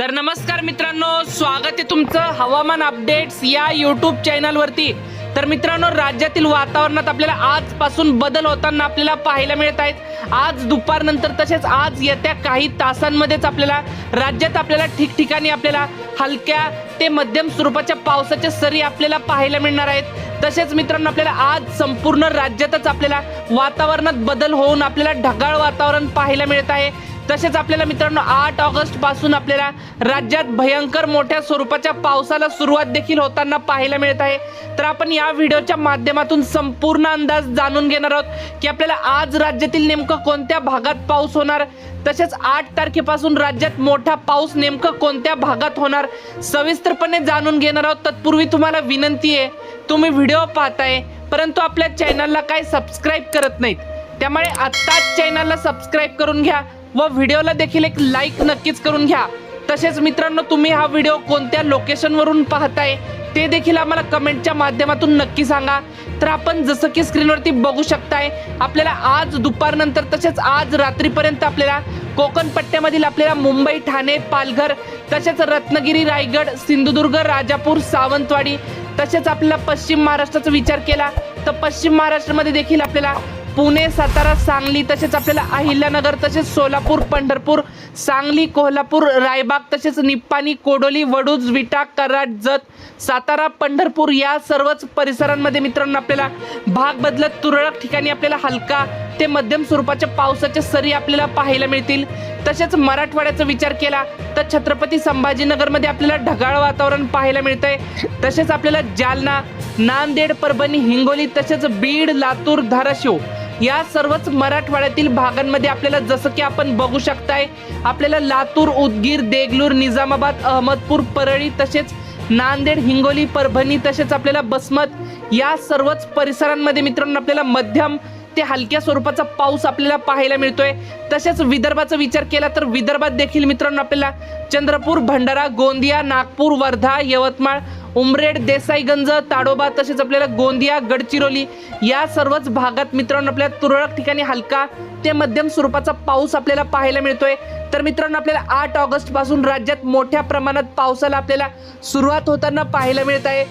तर नमस्कार मित्रांनो स्वागत आहे तुमचं हवामान अपडेट्स या यूट्यूब चॅनलवरती तर मित्रांनो राज्यातील वातावरणात आपल्याला आजपासून बदल होताना आपल्याला पाहायला मिळत आहेत. आज दुपारनंतर तसेच आज येत्या काही तासांमध्येच आपल्याला राज्यात आपल्याला ठिकठिकाणी आपल्याला हलक्या ते मध्यम स्वरूपाच्या पावसाच्या सरी आपल्याला पाहायला मिळणार आहेत. तसेच मित्रांनो आपल्याला आज संपूर्ण राज्यातच आपल्याला वातावरणात बदल होऊन आपल्याला ढगाळ वातावरण पाहायला मिळत आहे. तसेच आपल्याला मित्रांनो आठ ऑगस्टपासून आपल्याला राज्यात भयंकर मोठ्या स्वरूपाच्या पावसाला सुरुवात देखील होताना पाहायला मिळत आहे. तर आपण या व्हिडिओच्या माध्यमातून संपूर्ण अंदाज जाणून घेणार आहोत की आपल्याला आज राज्यातील नेमकं कोणत्या भागात पाऊस होणार? तसेच आठ तारखेपासून राज्यात मोठा पाऊस नेमकं कोणत्या भागात होणार? सविस्तरपणे जाणून घेणार आहोत. तत्पूर्वी तुम्हाला विनंती आहे तुम्ही व्हिडिओ पाहताय परंतु आपल्या चॅनलला काय सबस्क्राईब करत नाहीत. त्यामुळे आत्ताच चॅनलला सबस्क्राईब करून घ्या. व व्हिडिओला देखील एक लाईक नक्कीच करून घ्या. तसेच मित्रांनो तुम्ही हा व्हिडिओ कोणत्या लोकेशनवरून पाहताय ते देखील आम्हाला कमेंटच्या माध्यमातून नक्की सांगा. तर आपण जसं की स्क्रीनवरती बघू शकताय आपल्याला आज दुपारनंतर तसेच आज रात्रीपर्यंत आपल्याला कोकण पट्ट्यामधील आपल्याला मुंबई ठाणे पालघर तसेच रत्नागिरी रायगड सिंधुदुर्ग राजापूर सावंतवाडी तसेच आपल्याला पश्चिम महाराष्ट्राचा विचार केला तर पश्चिम महाराष्ट्रामध्ये देखील आपल्याला पुणे सातारा सांगली तसेच आपल्याला अहिल्यानगर तसेच सोलापूर पंढरपूर सांगली कोल्हापूर रायबाग तसेच निप्पाणी कोडोली वडूज विटा कराड जत सातारा पंढरपूर या सर्वच परिसरांमध्ये मित्रांनो आपल्याला भाग बदलत तुरळक ठिकाणी आपल्याला हलका ते मध्यम स्वरूपाच्या पावसाच्या सरी आपल्याला पाहायला मिळतील. तसेच मराठवाड्याचा विचार केला तर छत्रपती संभाजीनगरमध्ये आपल्याला ढगाळ वातावरण पाहायला मिळतंय. तसेच आपल्याला जालना नांदेड परभणी हिंगोली तसेच बीड लातूर धाराशिव या सर्वच मराठवाड्यातील भागांमध्ये आपल्याला जसं की आपण बघू शकताय आपल्याला लातूर उदगीर देगलूर निजामाबाद अहमदपूर परळी तसेच नांदेड हिंगोली परभणी तसेच आपल्याला बसमत या सर्वच परिसरांमध्ये मित्रांनो आपल्याला मध्यम ते हलक्या स्वरूपाचा पाऊस आपल्याला पाहायला मिळतोय. तसेच विदर्भाचा विचार केला तर विदर्भात देखील मित्रांनो आपल्याला चंद्रपूर भंडारा गोंदिया नागपूर वर्धा यवतमाळ उमरेड देसाईगंज ताडोबा तसेच आपल्याला गोंदिया गडचिरोली या सर्वच भागात मित्रांनो आपल्या तुरळक ठिकाणी हलका ते मध्यम स्वरूपाचा पाऊस आपल्याला पाहायला मिळतोय. तर मित्रांनो आपल्याला आठ ऑगस्टपासून राज्यात मोठ्या प्रमाणात पावसाला आपल्याला सुरुवात होताना पाहायला मिळत आहे.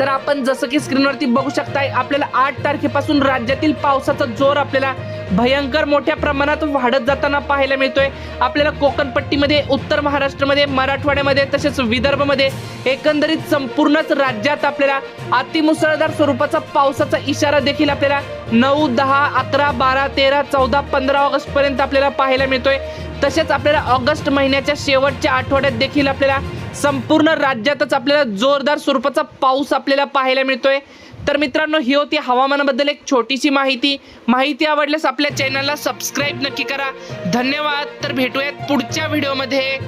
तर आपण जसं की स्क्रीनवरती बघू शकताय आपल्याला आठ तारखेपासून राज्यातील पावसाचा जोर आपल्याला भयंकर मोठ्या प्रमाणात वाढत जाताना पाहायला मिळतोय. आपल्याला कोकणपट्टीमध्ये उत्तर महाराष्ट्रामध्ये मराठवाड्यामध्ये तसेच विदर्भमध्ये एकंदरीत संपूर्णच राज्यात आपल्याला अतिमुसळधार स्वरूपाचा पावसाचा इशारा देखील आपल्याला नऊ दहा अकरा बारा तेरा चौदा पंधरा ऑगस्ट पर्यंत आपल्याला पाहायला मिळतोय. तसेच आपल्याला ऑगस्ट महिन्याच्या शेवटच्या आठवड्यात देखील आपल्याला संपूर्ण राज्यातच आपल्याला जोरदार स्वरूपाचा पाऊस आपल्याला पाहायला मिळतोय. तर मित्रांनो ही होती हवामानाबद्दल एक छोटीशी माहिती. माहिती आवडल्यास आपल्या चॅनलला सबस्क्राईब नक्की करा. धन्यवाद. तर भेटूयात पुढच्या व्हिडिओमध्ये